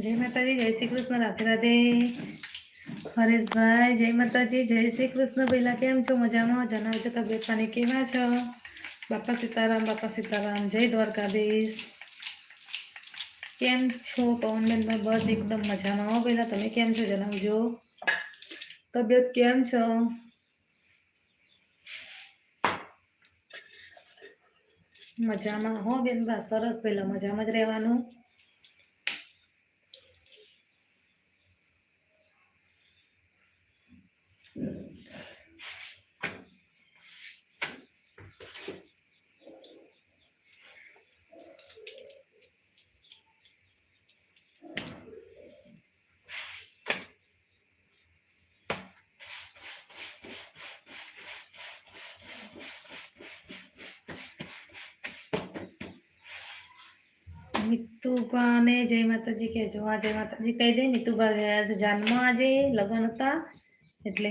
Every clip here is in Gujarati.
જય માતાજી, જય શ્રી કૃષ્ણ. રાધે રાધે. હરેશભાઈ, જય માતાજી, જય શ્રી કૃષ્ણ. પહેલાં કેમ છો? મજામાં? જણાવજો તબિયત પાણી કેવા છો? બાપા સીતારામ બાપા સીતારામ. જય દ્વારકાધીશ. કેમ છો? પવનબેન બસ એકદમ મજામાં. હો પહેલાં તમે કેમ છો? જણાવજો. તબિયત કેમ છો? મજામાં. હો બેન બા સરસ પહેલાં મજામાં જ રહેવાનું. મિતુભાને જય માતાજી કહેજો. હા જય માતાજી કહી દે મિતુભા જાનમાં આજે લગ્ન હતા. એટલે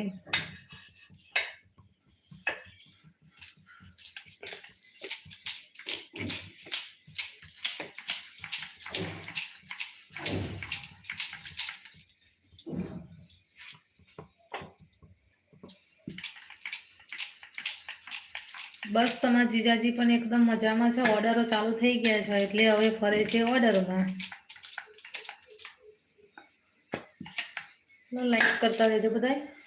બસ તમારા જીજાજી પણ એકદમ મજામાં છે. ઓર્ડરો ચાલુ થઈ ગયા છે, એટલે હવે ફરે છે ઓર્ડરોમાં. લાઈક કરતા રહેજો બધાય.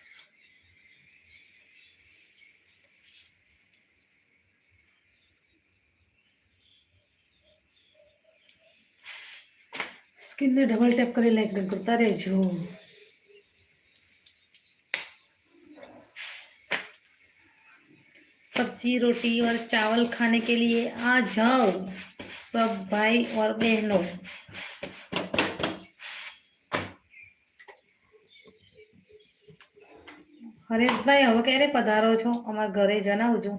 સ્કિનને ડબલ ટેપ કરી લાઈક ડન કરતા રહેજો सब्जी रोटी और चावल खाने के लिए आ जाओ सब भाई और बहनों હરેશભાઈ હવે ક્યારે પધારો છો અમારા ઘરે જણાવજો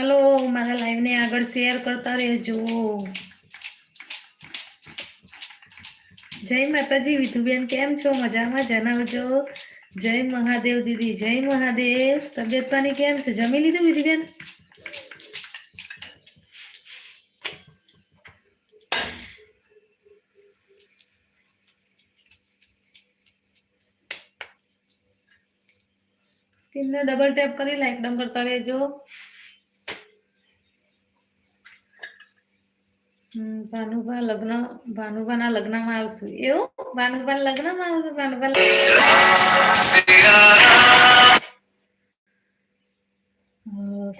હલો, મારા લાઈવને આગળ શેર કરતા રહેજો. જય માતાજી, વિધુબેન, કેમ છો? મજામાં? જણાવજો. જય મહાદેવ દીદી, જય મહાદેવ. તબિયત પાણી કેમ છે? જમી લીધું, વિધુબેન? ડબલ ટેપ કરી લાઈક ડમ કરતા રહેજો. ભાનુભા લગ્ન, ભાનુભાના લગ્નમાં આવશું. એવું? ભાનુભા લગ્નમાં આવશું ભાનુભા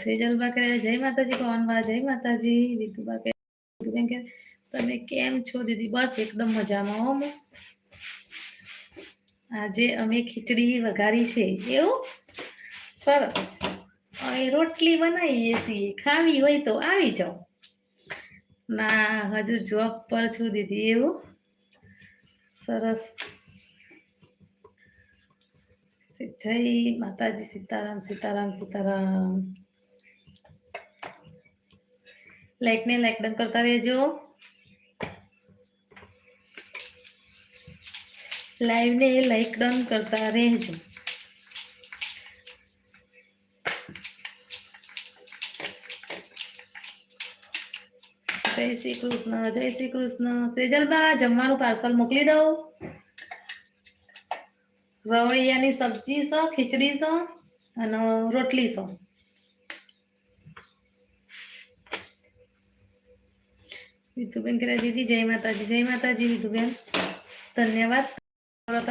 સેજલબા કહે જય માતાજી પવનબા જય માતાજી, રીતુબા કહે રીતુબેન કહે તમે કેમ છો દીદી? બસ એકદમ મજામાં હો. આજે અમે ખીચડી વઘારી છે. એવું? સરસ. અહીં રોટલી બનાવીએ છીએ. ખાવી હોય તો આવી જાઓ. ના, હજુ જોબ પર છું દીદી, એવું? સરસ. જય માતાજી સીતારામ સીતારામ સીતારામ. લાઈક ને લાઈક ડન કરતા રહેજો. લાઈવ ને લાઈક ડન કરતા રહેજો. જય શ્રી કૃષ્ણ, જય શ્રી કૃષ્ણ. સેજલબા, જમવાનું પાર્સલ મોકલી દઉં? રવૈયાની સબ્જી છે ખીચડી છે અને રોટલી છે વિધુબેન કરે દીદી, જય માતાજી જય માતાજી વિધુબેન ધન્યવાદ.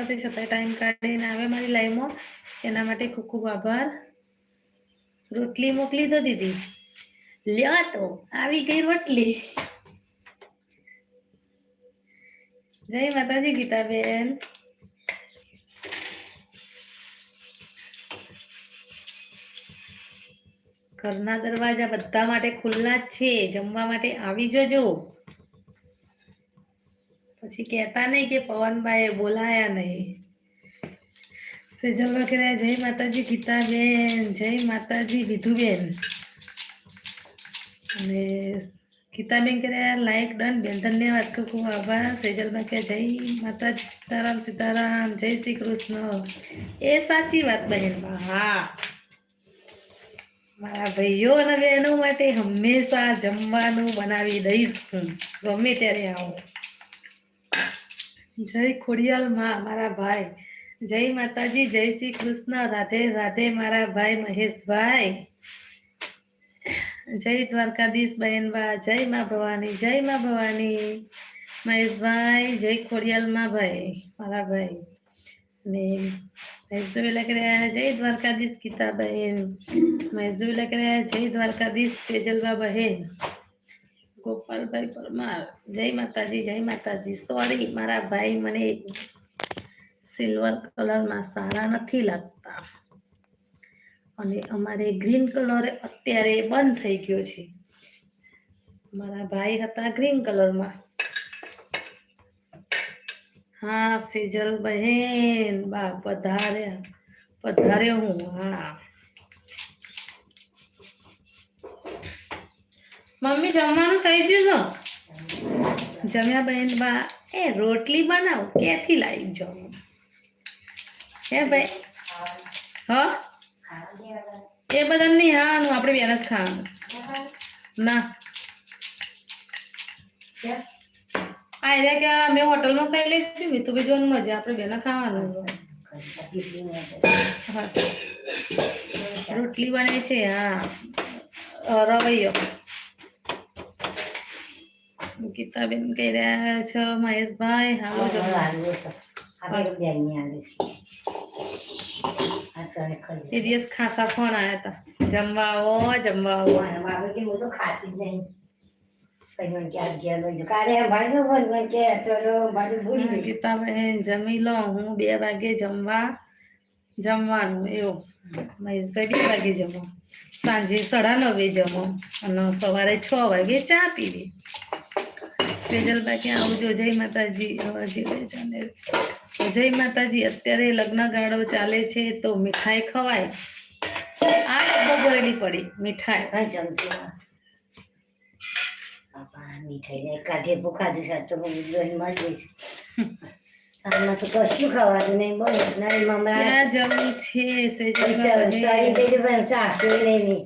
તે છતાંય ટાઈમ કાઢીને આવે મારી લાઈવમાં એના માટે ખૂબ ખૂબ આભાર. રોટલી મોકલી દો, દીદી. લ્યો તો, આવી ગઈ રોટલી. જય માતાજી ગીતાબેન. ઘરના દરવાજા બધા માટે ખુલ્લા જ છે, જમવા માટે આવી જજો. પછી કહેતા નહીં કે પવનભાઈ બોલાયા નહીં. સેજલ વગેરે જય માતાજી ગીતાબેન, જય માતાજી વિધુબેન. અને ગીતાબેન કે લાઈક ડન બેન, ધન્યવાદ. ખૂબ ખૂબ આભાર. સેજલબા કે, જય માતાજી. સીતારામ સીતારામ. જય શ્રી કૃષ્ણ. એ સાચી વાત, બહેન. હા. મારા ભાઈઓ અને બહેનો માટે હંમેશા જમવાનું બનાવી દઈશ. હું ગમે ત્યારે આવો. જય ખોડિયાલમાં, મારા ભાઈ. જય માતાજી, જય શ્રી કૃષ્ણ. રાધે રાધે, મારા ભાઈ મહેશભાઈ. જય દ્વારકાધીશ બહેનબા જય મા ભવાની, જય મા ભવાની. મહેશભાઈ, જય ખોડિયાલમાં ભાઈ મારા ભાઈ. ને મહેશભાઈ લખી રહ્યા જય દ્વારકાધીશ ગીતાબહેન મહેશભાઈ લખી રહ્યા જય દ્વારકાધીશ તેજલબા બહેન. ગોપાલભાઈ પરમાર, જય માતાજી જય માતાજી. સોરી મારા ભાઈ મને સિલ્વર કલરમાં સારા નથી લાગતા. અને અમારે ગ્રીન કલર અત્યારે બંધ થઈ ગયો છે. મારા ભાઈ હતા ગ્રીન કલરમાં હા, સેજલ બહેન, બા, પધાર્યા પધારે હું, હા. મમ્મી, જમવાનું થઈ ગયું છે? જમ્યા બહેન, બા, એ રોટલી બનાવ, ક્યાંથી લાવી જમ હે ભાઈ? હ? એ બધા નહીં, હા આપણે બેન જ ખાવાનું. ના. આ એરિયા કે મેં હોટલમાં ખાઈ લઈશ મેં બી બીજું મજા આપણે બેન ખાવાનું. રોટલી બને છે, હા. રવૈયો. ગીતાબેન કહી રહ્યા છો, મહેશભાઈ જમવા એ દિવસ ખાસા ફોન આવ્યા હતા જમવા આવો જમવા આવો ગીતાબેન જમી લો હું બે વાગે જમવા જમવાનું એવું મહેશભાઈ બે વાગે જમો સાંજે સાડા નવે જમો અને સવારે છ વાગે ચા પીવી સેજલભાઈ ક્યાં આવજો જય માતાજી અવાજી રે જાને. જય માતાજી. અત્યારે લગ્ન ગાળો ચાલે છે તો મીઠાઈ ખવાય. આ બહુ ભરેલી પડી મીઠાઈ. કાઢે ભૂખા દિવસા તો આમાં કશું ખાવાનું નહીં ક્યાં જવું છે? ચાલી સેજલભાઈ પણ ચા નહીં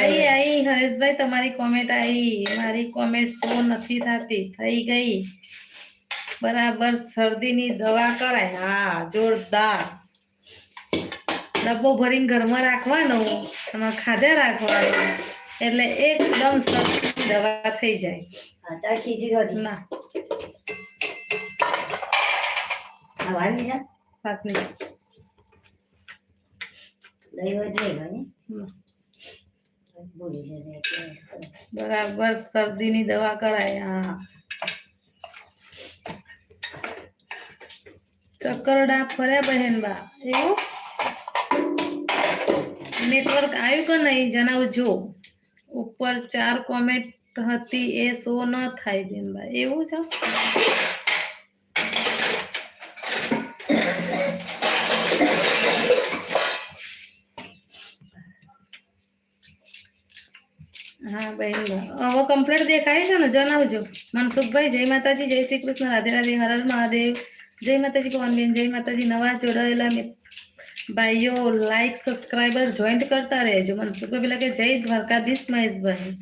આઈ આઈ હરેશભાઈ તમારી કોમેન્ટ આઈ. મારી કોમેન્ટ શો નથી થતી થઈ ગઈ. બરાબર શરદીની દવા કરાય. હા જોરદાર. ડબ્બો ભરીને ઘરમાં રાખવાનો એમાં ખાધે રાખવાનો એટલે એકદમ શરદીની દવા થઈ જાય. ના. ખાવાની છે વાતની દહીં હોય તો લઈ લો ને. બરાબર શરદીની દવા કરાય હા. ચક્કરડા ફર્યા બહેનબા એવું? નેટવર્ક આવ્યું કે નહીં જણાવજો. ઉપર ચાર કોમેન્ટ હતી એ શો ન થાય બેનબા એવું છે? હા બહેન હવે કમ્પ્લીટ દેખાય છે ને? જણાવજો. મનસુખભાઈ, જય માતાજી, જય શ્રી કૃષ્ણ. રાધે રાધે, હર હર મહાદેવ. જય માતાજી પવનબેન જય માતાજી નવા જોડાયેલા મિત- ભાઈઓ લાઈક સબસ્ક્રાઈબર જોઈન્ટ કરતા રહેજો મનસુખભાઈ પેલા કે જય દ્વારકાધીશ મહેશભાઈ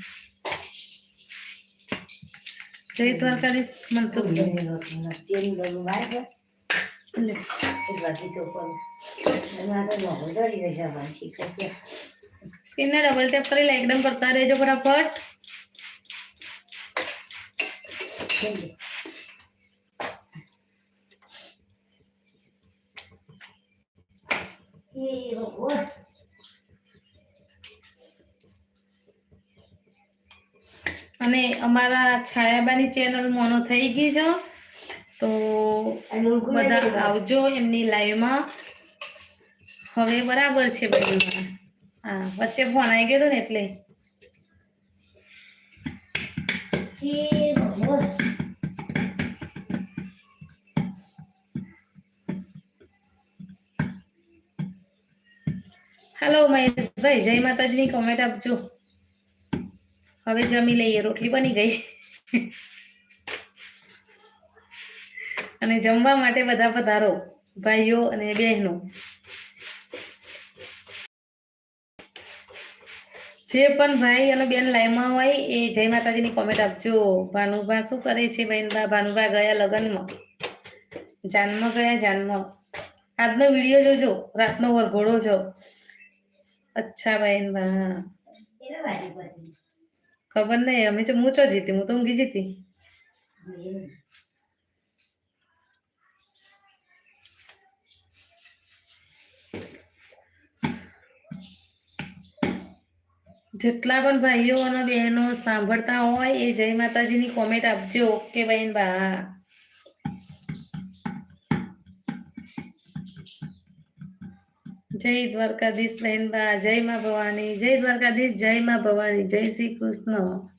જય દ્વારકાધીશ મનસુખભાઈ ભૂલીને રોટલીમાં તેલ બધું વાળે છે. લે. એક બાજુ તો ઉપર. એમાં તો મોઢું ચડી જશે અમારે ઠીક છે. સ્ક્રીનને ડબલ ટેપ કરી લાઈક ડન કરતા રહેજો ફટાફટ કેમ છે? એ ભગવાન. અને અમારા છાયાબાની ચેનલ મોનો થઈ ગઈ છે. તો બધા આવજો એમની લાઈવમાં. હવે બરાબર છે બધું. હા વચ્ચે ફોન આવી ગયો ને એટલે. હેલો મહેશભાઈ જય માતાજીની કોમેન્ટ આપજો. હવે જમી લઈએ, રોટલી બની ગઈ. અને જમવા માટે બધા પધારો, ભાઈઓ અને બહેનો. જે પણ ભાઈ અને બેન લાઈમાં હોય એ જય માતાજીની કોમેન્ટ આપજો. ભાનુભા શું કરે છે બહેનભા ભાનુભા ગયા લગ્નમાં? જાનમાં ગયા, જાનમાં. આજનો વીડિયો જોજો, રાતનો વરઘોડો જો. અચ્છા બહેનભા પહોંચી? ખબર નહીં અમે તો હું ચો જીતી, હું તો ઊંઘી જીતી. જેટલા પણ ભાઈઓ અને બહેનો સાંભળતા હોય, એ જય માતાજીની કોમેન્ટ આપજો ઓકે બહેન બા. જય દ્વારકાધીશ બહેન બા જય મા ભવાની, જય દ્વારકાધીશ, જય મા ભવાની, જય શ્રી કૃષ્ણ.